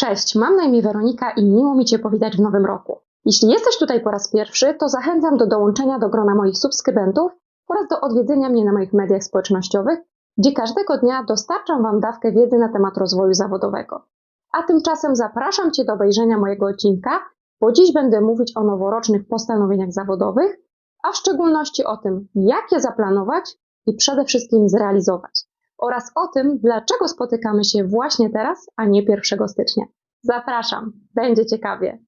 Cześć, mam na imię Weronika i miło mi Cię powitać w nowym roku. Jeśli jesteś tutaj po raz pierwszy, to zachęcam do dołączenia do grona moich subskrybentów oraz do odwiedzenia mnie na moich mediach społecznościowych, gdzie każdego dnia dostarczam Wam dawkę wiedzy na temat rozwoju zawodowego. A tymczasem zapraszam Cię do obejrzenia mojego odcinka, bo dziś będę mówić o noworocznych postanowieniach zawodowych, a w szczególności o tym, jak je zaplanować i przede wszystkim zrealizować oraz o tym, dlaczego spotykamy się właśnie teraz, a nie 1 stycznia. Zapraszam, będzie ciekawie.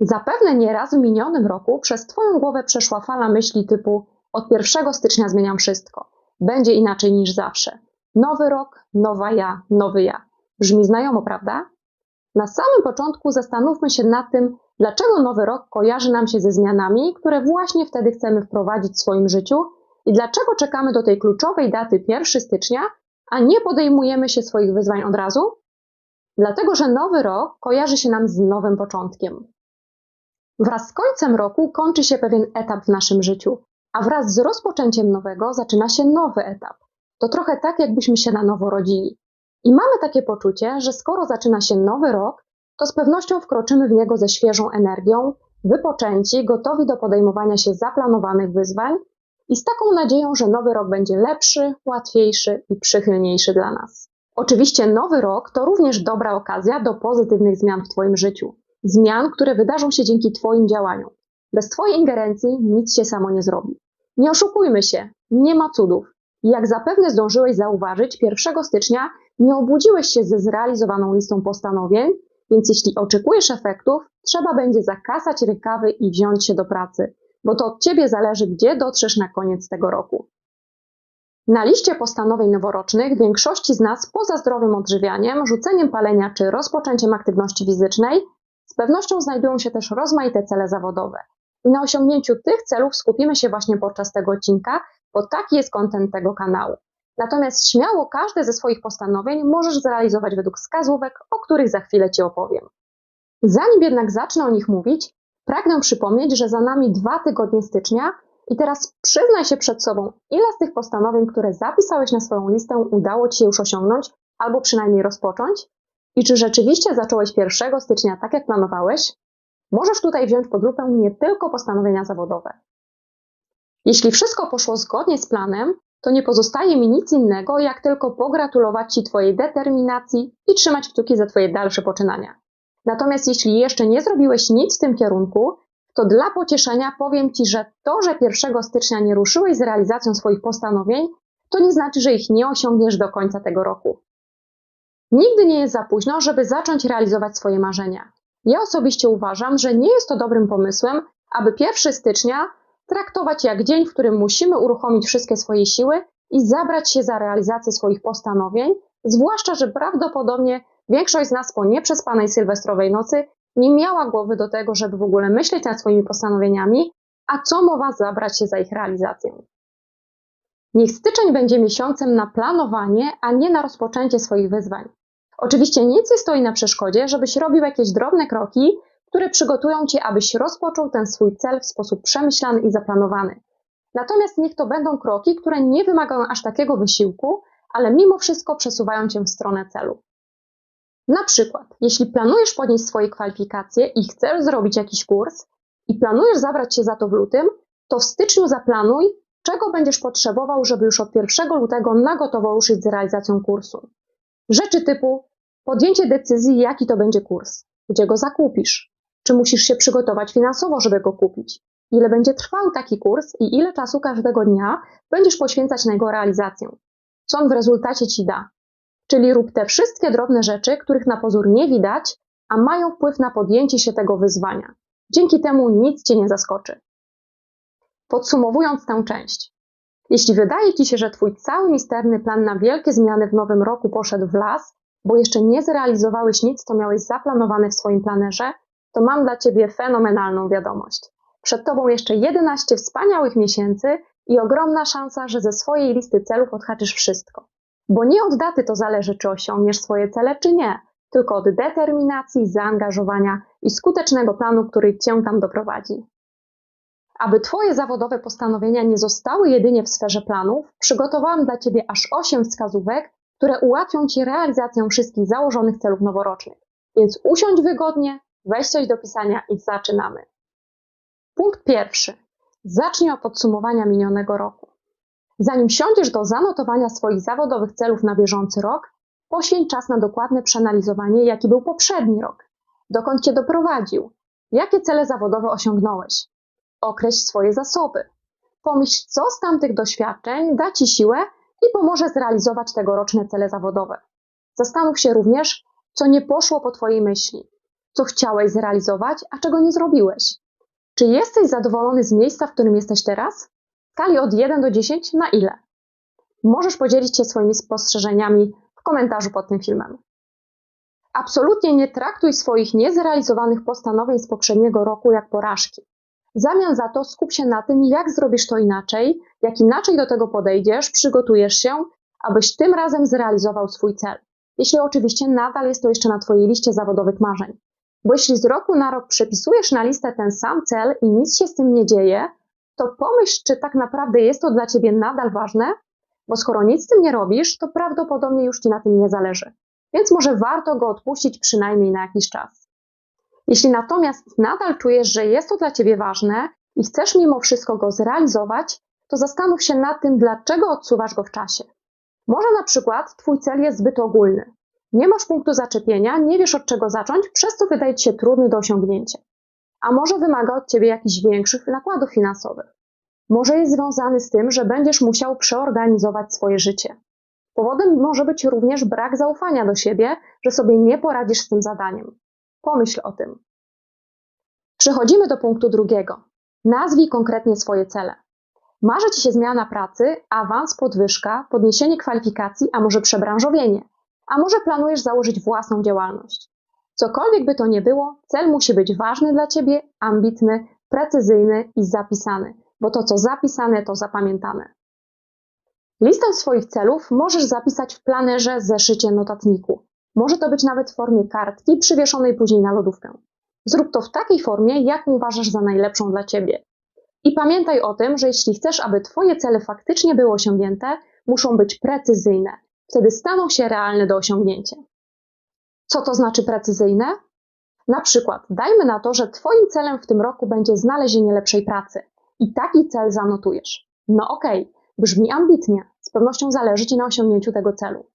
Zapewne nieraz w minionym roku przez Twoją głowę przeszła fala myśli typu od 1 stycznia zmieniam wszystko. Będzie inaczej niż zawsze. Nowy rok, nowa ja, nowy ja. Brzmi znajomo, prawda? Na samym początku zastanówmy się nad tym, dlaczego nowy rok kojarzy nam się ze zmianami, które właśnie wtedy chcemy wprowadzić w swoim życiu i dlaczego czekamy do tej kluczowej daty 1 stycznia, a nie podejmujemy się swoich wyzwań od razu? Dlatego, że nowy rok kojarzy się nam z nowym początkiem. Wraz z końcem roku kończy się pewien etap w naszym życiu, a wraz z rozpoczęciem nowego zaczyna się nowy etap. To trochę tak, jakbyśmy się na nowo rodzili. I mamy takie poczucie, że skoro zaczyna się nowy rok, to z pewnością wkroczymy w niego ze świeżą energią, wypoczęci, gotowi do podejmowania się zaplanowanych wyzwań i z taką nadzieją, że nowy rok będzie lepszy, łatwiejszy i przychylniejszy dla nas. Oczywiście nowy rok to również dobra okazja do pozytywnych zmian w Twoim życiu. Zmian, które wydarzą się dzięki Twoim działaniom. Bez Twojej ingerencji nic się samo nie zrobi. Nie oszukujmy się, nie ma cudów. Jak zapewne zdążyłeś zauważyć, 1 stycznia nie obudziłeś się ze zrealizowaną listą postanowień, więc jeśli oczekujesz efektów, trzeba będzie zakasać rękawy i wziąć się do pracy, bo to od Ciebie zależy, gdzie dotrzesz na koniec tego roku. Na liście postanowień noworocznych większości z nas poza zdrowym odżywianiem, rzuceniem palenia czy rozpoczęciem aktywności fizycznej z pewnością znajdują się też rozmaite cele zawodowe. I na osiągnięciu tych celów skupimy się właśnie podczas tego odcinka, bo taki jest kontent tego kanału. Natomiast śmiało każde ze swoich postanowień możesz zrealizować według wskazówek, o których za chwilę Ci opowiem. Zanim jednak zacznę o nich mówić, pragnę przypomnieć, że za nami dwa tygodnie stycznia i teraz przyznaj się przed sobą, ile z tych postanowień, które zapisałeś na swoją listę, udało Ci już osiągnąć albo przynajmniej rozpocząć? I czy rzeczywiście zacząłeś 1 stycznia tak, jak planowałeś? Możesz tutaj wziąć pod lupę nie tylko postanowienia zawodowe. Jeśli wszystko poszło zgodnie z planem, to nie pozostaje mi nic innego, jak tylko pogratulować Ci Twojej determinacji i trzymać kciuki za Twoje dalsze poczynania. Natomiast jeśli jeszcze nie zrobiłeś nic w tym kierunku, to dla pocieszenia powiem Ci, że to, że 1 stycznia nie ruszyłeś z realizacją swoich postanowień, to nie znaczy, że ich nie osiągniesz do końca tego roku. Nigdy nie jest za późno, żeby zacząć realizować swoje marzenia. Ja osobiście uważam, że nie jest to dobrym pomysłem, aby 1 stycznia traktować jak dzień, w którym musimy uruchomić wszystkie swoje siły i zabrać się za realizację swoich postanowień, zwłaszcza, że prawdopodobnie większość z nas po nieprzespanej sylwestrowej nocy nie miała głowy do tego, żeby w ogóle myśleć nad swoimi postanowieniami, a co mowa zabrać się za ich realizację. Niech styczeń będzie miesiącem na planowanie, a nie na rozpoczęcie swoich wyzwań. Oczywiście nic nie stoi na przeszkodzie, żebyś robił jakieś drobne kroki, które przygotują cię, abyś rozpoczął ten swój cel w sposób przemyślany i zaplanowany. Natomiast niech to będą kroki, które nie wymagają aż takiego wysiłku, ale mimo wszystko przesuwają cię w stronę celu. Na przykład, jeśli planujesz podnieść swoje kwalifikacje i chcesz zrobić jakiś kurs i planujesz zabrać się za to w lutym, to w styczniu zaplanuj, czego będziesz potrzebował, żeby już od 1 lutego na gotowo ruszyć z realizacją kursu. Rzeczy typu podjęcie decyzji, jaki to będzie kurs, gdzie go zakupisz, czy musisz się przygotować finansowo, żeby go kupić, ile będzie trwał taki kurs i ile czasu każdego dnia będziesz poświęcać na jego realizację, co on w rezultacie ci da. Czyli rób te wszystkie drobne rzeczy, których na pozór nie widać, a mają wpływ na podjęcie się tego wyzwania. Dzięki temu nic cię nie zaskoczy. Podsumowując tę część, jeśli wydaje Ci się, że Twój cały misterny plan na wielkie zmiany w nowym roku poszedł w las, bo jeszcze nie zrealizowałeś nic, co miałeś zaplanowane w swoim planerze, to mam dla Ciebie fenomenalną wiadomość. Przed Tobą jeszcze 11 wspaniałych miesięcy i ogromna szansa, że ze swojej listy celów odhaczysz wszystko. Bo nie od daty to zależy, czy osiągniesz swoje cele, czy nie, tylko od determinacji, zaangażowania i skutecznego planu, który Cię tam doprowadzi. Aby Twoje zawodowe postanowienia nie zostały jedynie w sferze planów, przygotowałam dla Ciebie aż 8 wskazówek, które ułatwią Ci realizację wszystkich założonych celów noworocznych. Więc usiądź wygodnie, weź coś do pisania i zaczynamy. Punkt pierwszy. Zacznij od podsumowania minionego roku. Zanim siądziesz do zanotowania swoich zawodowych celów na bieżący rok, poświęć czas na dokładne przeanalizowanie, jaki był poprzedni rok, dokąd cię doprowadził, jakie cele zawodowe osiągnąłeś. Określ swoje zasoby. Pomyśl, co z tamtych doświadczeń da ci siłę i pomoże zrealizować tegoroczne cele zawodowe. Zastanów się również, co nie poszło po Twojej myśli, co chciałeś zrealizować, a czego nie zrobiłeś. Czy jesteś zadowolony z miejsca, w którym jesteś teraz? Skali od 1 do 10 na ile? Możesz podzielić się swoimi spostrzeżeniami w komentarzu pod tym filmem. Absolutnie nie traktuj swoich niezrealizowanych postanowień z poprzedniego roku jak porażki. W zamian za to skup się na tym, jak zrobisz to inaczej, jak inaczej do tego podejdziesz, przygotujesz się, abyś tym razem zrealizował swój cel. Jeśli oczywiście nadal jest to jeszcze na Twojej liście zawodowych marzeń. Bo jeśli z roku na rok przepisujesz na listę ten sam cel i nic się z tym nie dzieje, to pomyśl, czy tak naprawdę jest to dla Ciebie nadal ważne, bo skoro nic z tym nie robisz, to prawdopodobnie już Ci na tym nie zależy. Więc może warto go odpuścić przynajmniej na jakiś czas. Jeśli natomiast nadal czujesz, że jest to dla Ciebie ważne i chcesz mimo wszystko go zrealizować, to zastanów się nad tym, dlaczego odsuwasz go w czasie. Może na przykład Twój cel jest zbyt ogólny. Nie masz punktu zaczepienia, nie wiesz od czego zacząć, przez co wydaje Ci się trudny do osiągnięcia. A może wymaga od Ciebie jakichś większych nakładów finansowych. Może jest związany z tym, że będziesz musiał przeorganizować swoje życie. Powodem może być również brak zaufania do siebie, że sobie nie poradzisz z tym zadaniem. Pomyśl o tym. Przechodzimy do punktu drugiego. Nazwij konkretnie swoje cele. Marzy Ci się zmiana pracy, awans, podwyżka, podniesienie kwalifikacji, a może przebranżowienie. A może planujesz założyć własną działalność. Cokolwiek by to nie było, cel musi być ważny dla Ciebie, ambitny, precyzyjny i zapisany, bo to co zapisane, to zapamiętane. Listę swoich celów możesz zapisać w planerze, zeszycie, notatniku. Może to być nawet w formie kartki przywieszonej później na lodówkę. Zrób to w takiej formie, jaką uważasz za najlepszą dla Ciebie. I pamiętaj o tym, że jeśli chcesz, aby Twoje cele faktycznie były osiągnięte, muszą być precyzyjne. Wtedy staną się realne do osiągnięcia. Co to znaczy precyzyjne? Na przykład, dajmy na to, że Twoim celem w tym roku będzie znalezienie lepszej pracy i taki cel zanotujesz. No okej, okay, brzmi ambitnie, z pewnością zależy Ci na osiągnięciu tego celu.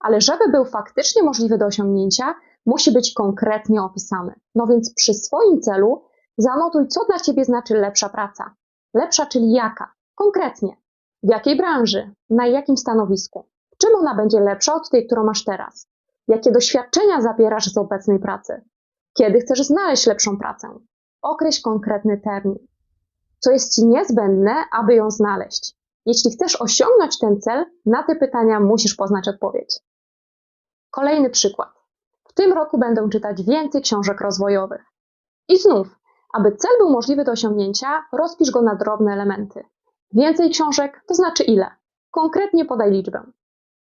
Ale żeby był faktycznie możliwy do osiągnięcia, musi być konkretnie opisany. No więc przy swoim celu zanotuj, co dla Ciebie znaczy lepsza praca. Lepsza, czyli jaka? Konkretnie. W jakiej branży? Na jakim stanowisku? Czym ona będzie lepsza od tej, którą masz teraz? Jakie doświadczenia zabierasz z obecnej pracy? Kiedy chcesz znaleźć lepszą pracę? Określ konkretny termin. Co jest Ci niezbędne, aby ją znaleźć? Jeśli chcesz osiągnąć ten cel, na te pytania musisz poznać odpowiedź. Kolejny przykład. W tym roku będę czytać więcej książek rozwojowych. I znów, aby cel był możliwy do osiągnięcia, rozpisz go na drobne elementy. Więcej książek to znaczy ile? Konkretnie podaj liczbę.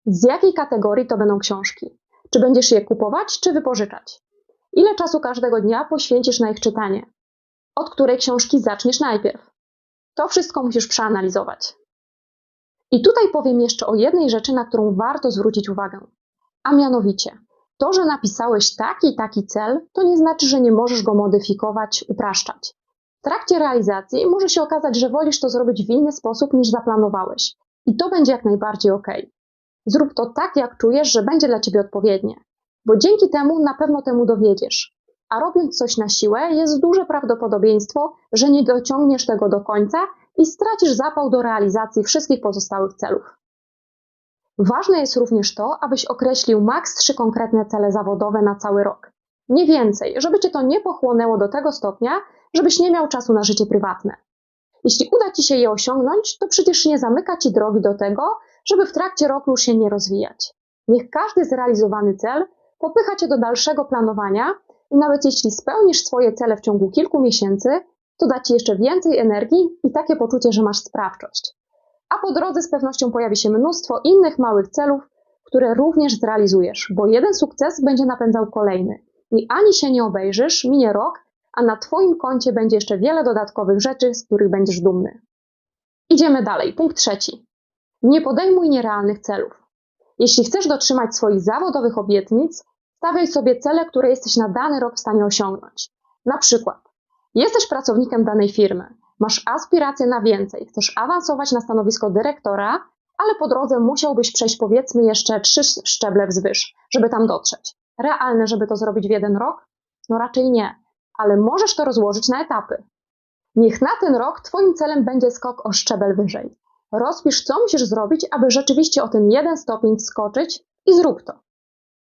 Z jakiej kategorii to będą książki? Czy będziesz je kupować, czy wypożyczać? Ile czasu każdego dnia poświęcisz na ich czytanie? Od której książki zaczniesz najpierw? To wszystko musisz przeanalizować. I tutaj powiem jeszcze o jednej rzeczy, na którą warto zwrócić uwagę. A mianowicie, to, że napisałeś taki i taki cel, to nie znaczy, że nie możesz go modyfikować, upraszczać. W trakcie realizacji może się okazać, że wolisz to zrobić w inny sposób niż zaplanowałeś. I to będzie jak najbardziej ok. Zrób to tak, jak czujesz, że będzie dla ciebie odpowiednie, bo dzięki temu na pewno temu dowiedziesz. A robiąc coś na siłę, jest duże prawdopodobieństwo, że nie dociągniesz tego do końca i stracisz zapał do realizacji wszystkich pozostałych celów. Ważne jest również to, abyś określił maks trzy konkretne cele zawodowe na cały rok. Nie więcej, żeby cię to nie pochłonęło do tego stopnia, żebyś nie miał czasu na życie prywatne. Jeśli uda ci się je osiągnąć, to przecież nie zamyka ci drogi do tego, żeby w trakcie roku się nie rozwijać. Niech każdy zrealizowany cel popycha cię do dalszego planowania i nawet jeśli spełnisz swoje cele w ciągu kilku miesięcy, to da ci jeszcze więcej energii i takie poczucie, że masz sprawczość a po drodze z pewnością pojawi się mnóstwo innych małych celów, które również zrealizujesz, bo jeden sukces będzie napędzał kolejny. I ani się nie obejrzysz, minie rok, a na Twoim koncie będzie jeszcze wiele dodatkowych rzeczy, z których będziesz dumny. Idziemy dalej. Punkt trzeci. Nie podejmuj nierealnych celów. Jeśli chcesz dotrzymać swoich zawodowych obietnic, Stawiaj sobie cele, które jesteś na dany rok w stanie osiągnąć. Na przykład, jesteś pracownikiem danej firmy, masz aspiracje na więcej, chcesz awansować na stanowisko dyrektora, ale po drodze musiałbyś przejść powiedzmy jeszcze trzy szczeble wzwyż, żeby tam dotrzeć. Realne, żeby to zrobić w jeden rok? No raczej nie, ale możesz to rozłożyć na etapy. Niech na ten rok Twoim celem będzie skok o szczebel wyżej. Rozpisz, co musisz zrobić, aby rzeczywiście o ten jeden stopień wskoczyć i zrób to.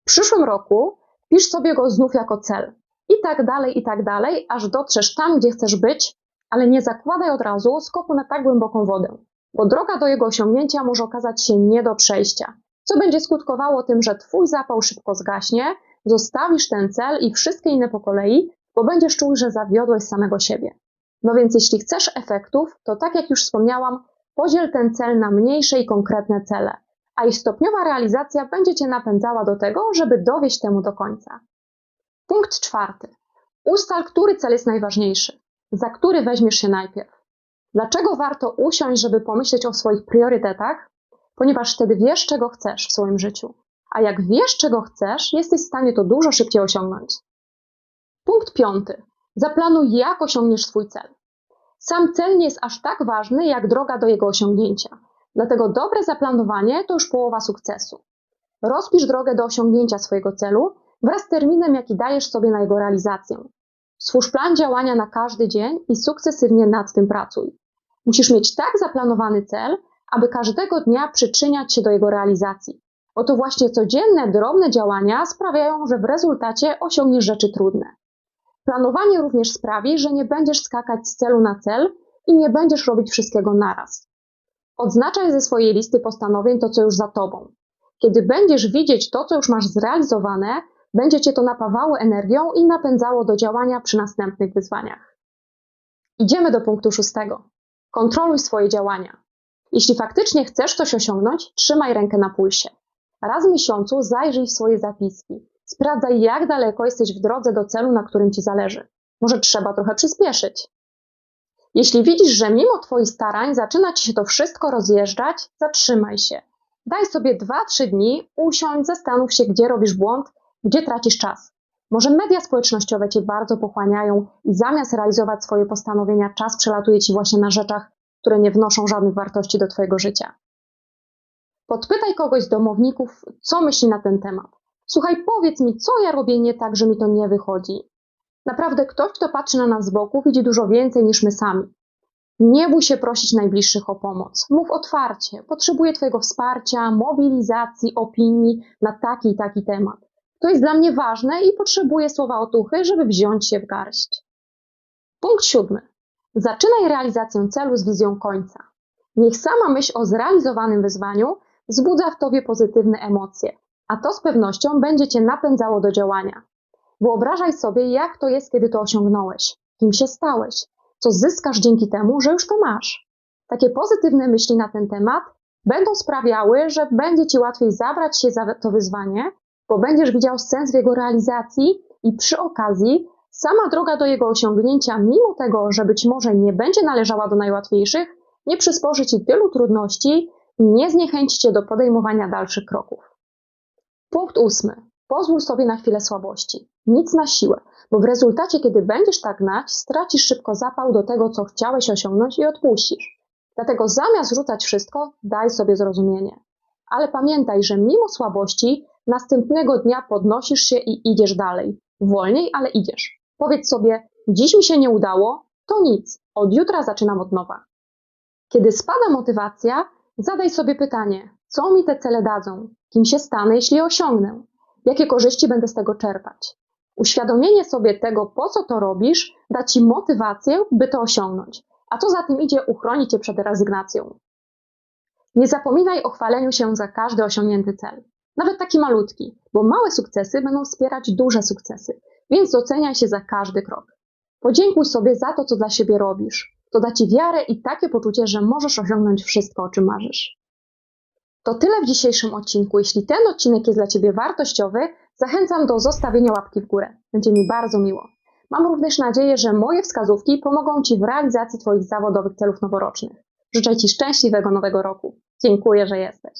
W przyszłym roku pisz sobie go znów jako cel. I tak dalej, i tak dalej, aż dotrzesz tam, gdzie chcesz być, ale nie zakładaj od razu skoku na tak głęboką wodę, bo droga do jego osiągnięcia może okazać się nie do przejścia, co będzie skutkowało tym, że Twój zapał szybko zgaśnie, zostawisz ten cel i wszystkie inne po kolei, bo będziesz czuł, że zawiodłeś samego siebie. No więc jeśli chcesz efektów, to tak jak już wspomniałam, podziel ten cel na mniejsze i konkretne cele, a ich stopniowa realizacja będzie Cię napędzała do tego, żeby dowieść temu do końca. Punkt czwarty. Ustal, który cel jest najważniejszy, za który weźmiesz się najpierw. Dlaczego warto usiąść, żeby pomyśleć o swoich priorytetach? Ponieważ wtedy wiesz, czego chcesz w swoim życiu. A jak wiesz, czego chcesz, jesteś w stanie to dużo szybciej osiągnąć. Punkt piąty. Zaplanuj, jak osiągniesz swój cel. Sam cel nie jest aż tak ważny, jak droga do jego osiągnięcia. Dlatego dobre zaplanowanie to już połowa sukcesu. Rozpisz drogę do osiągnięcia swojego celu wraz z terminem, jaki dajesz sobie na jego realizację. Stwórz plan działania na każdy dzień i sukcesywnie nad tym pracuj. Musisz mieć tak zaplanowany cel, aby każdego dnia przyczyniać się do jego realizacji. Bo to właśnie codzienne, drobne działania sprawiają, że w rezultacie osiągniesz rzeczy trudne. Planowanie również sprawi, że nie będziesz skakać z celu na cel i nie będziesz robić wszystkiego naraz. Odznaczaj ze swojej listy postanowień to, co już za tobą. Kiedy będziesz widzieć to, co już masz zrealizowane, będzie cię to napawało energią i napędzało do działania przy następnych wyzwaniach. Idziemy do punktu szóstego. Kontroluj swoje działania. Jeśli faktycznie chcesz coś osiągnąć, trzymaj rękę na pulsie. Raz w miesiącu zajrzyj w swoje zapiski. Sprawdzaj, jak daleko jesteś w drodze do celu, na którym ci zależy. Może trzeba trochę przyspieszyć. Jeśli widzisz, że mimo Twoich starań zaczyna Ci się to wszystko rozjeżdżać, zatrzymaj się. Daj sobie 2-3 dni, usiądź, zastanów się, gdzie robisz błąd, gdzie tracisz czas. Może media społecznościowe Cię bardzo pochłaniają i zamiast realizować swoje postanowienia, czas przelatuje Ci właśnie na rzeczach, które nie wnoszą żadnych wartości do Twojego życia. Podpytaj kogoś z domowników, co myśli na ten temat. Słuchaj, powiedz mi, co ja robię nie tak, że mi to nie wychodzi. Naprawdę ktoś, kto patrzy na nas z boku, widzi dużo więcej niż my sami. Nie bój się prosić najbliższych o pomoc. Mów otwarcie. Potrzebuję Twojego wsparcia, mobilizacji, opinii na taki i taki temat. To jest dla mnie ważne i potrzebuję słowa otuchy, żeby wziąć się w garść. Punkt siódmy. Zaczynaj realizację celu z wizją końca. Niech sama myśl o zrealizowanym wyzwaniu wzbudza w Tobie pozytywne emocje, a to z pewnością będzie Cię napędzało do działania. Wyobrażaj sobie, jak to jest, kiedy to osiągnąłeś, kim się stałeś, co zyskasz dzięki temu, że już to masz. Takie pozytywne myśli na ten temat będą sprawiały, że będzie Ci łatwiej zabrać się za to wyzwanie, bo będziesz widział sens w jego realizacji i przy okazji sama droga do jego osiągnięcia, mimo tego, że być może nie będzie należała do najłatwiejszych, nie przysporzy Ci tylu trudności i nie zniechęci Cię do podejmowania dalszych kroków. Punkt ósmy. Pozwól sobie na chwilę słabości. Nic na siłę, bo w rezultacie, kiedy będziesz tak gnać, stracisz szybko zapał do tego, co chciałeś osiągnąć i odpuścisz. Dlatego zamiast rzucać wszystko, daj sobie zrozumienie. Ale pamiętaj, że mimo słabości, następnego dnia podnosisz się i idziesz dalej. Wolniej, ale idziesz. Powiedz sobie, dziś mi się nie udało, to nic, od jutra zaczynam od nowa. Kiedy spada motywacja, zadaj sobie pytanie, co mi te cele dadzą, kim się stanę, jeśli je osiągnę, jakie korzyści będę z tego czerpać. Uświadomienie sobie tego, po co to robisz, da ci motywację, by to osiągnąć, a co za tym idzie, uchroni cię przed rezygnacją. Nie zapominaj o chwaleniu się za każdy osiągnięty cel, nawet taki malutki, bo małe sukcesy będą wspierać duże sukcesy, więc doceniaj się za każdy krok. Podziękuj sobie za to, co dla siebie robisz. To da ci wiarę i takie poczucie, że możesz osiągnąć wszystko, o czym marzysz. To tyle w dzisiejszym odcinku. Jeśli ten odcinek jest dla Ciebie wartościowy, zachęcam do zostawienia łapki w górę. Będzie mi bardzo miło. Mam również nadzieję, że moje wskazówki pomogą Ci w realizacji Twoich zawodowych celów noworocznych. Życzę Ci szczęśliwego nowego roku. Dziękuję, że jesteś.